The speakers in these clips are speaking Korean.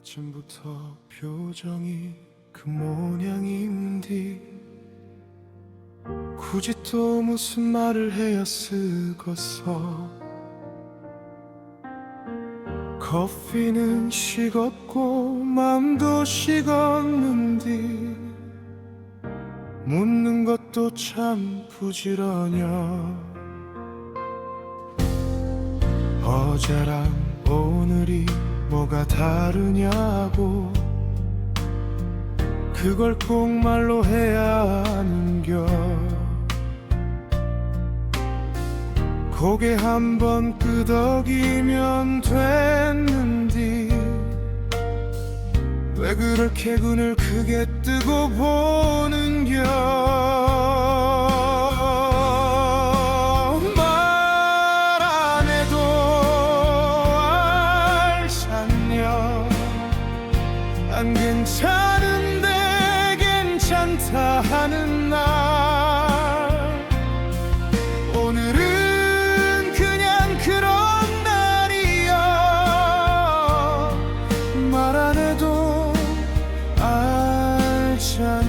아침부터 표정이 그 모양인디 굳이 또 무슨 말을 해야 쓰겠어? 커피는 식었고 마음도 식었는디 묻는 것도 참 부지런혀. 어제랑 오늘이 뭐가 다르냐고. 그걸 꼭 말로 해야 하는겨. 고개 한 번 끄덕이면 됐는디. 왜 그렇게 눈을 크게 뜨고 보는겨 안 괜찮은데 괜찮다 하는 날. 오늘은 그냥 그런 날이야. 말 안 해도 알잖냐.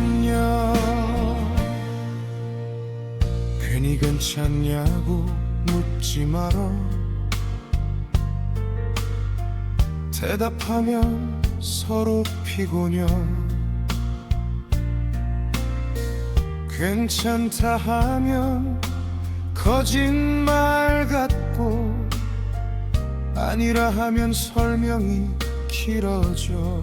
괜히 괜찮냐고 묻지 말어. 대답하면 서로 피곤해. 괜찮다 하면 거짓말 같고 아니라 하면 설명이 길어져.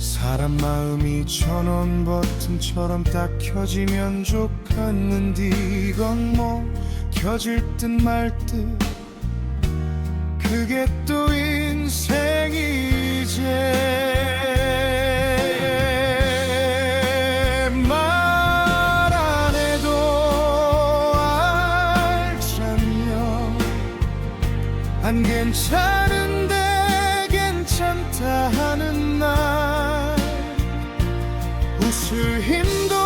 사람 마음이 전원 버튼처럼 딱 켜지면 좋겠는데 이건 뭐 켜질 듯 말 듯. 그게 또 인생이 괜찮은데 괜찮다 하는 날. 웃을 힘도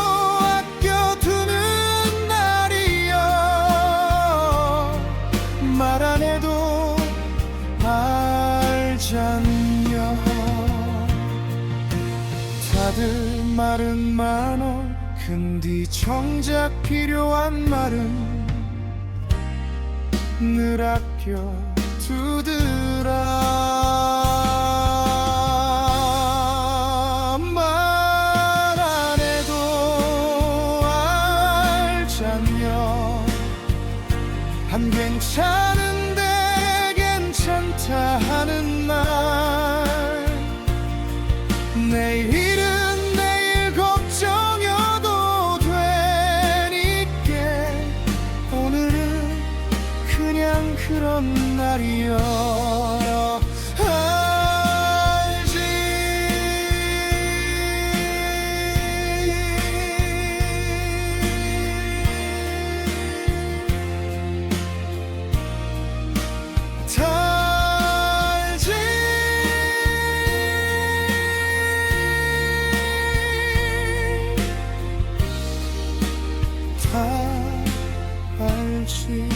아껴두는 날이여. 말 안 해도 알잖여. 다들 말은 많어. 근데 정작 필요한 말은 늘 아껴 두더라 말 안 해도 알잖여. 안 괜찮은데 괜찮다 하는 날 爱情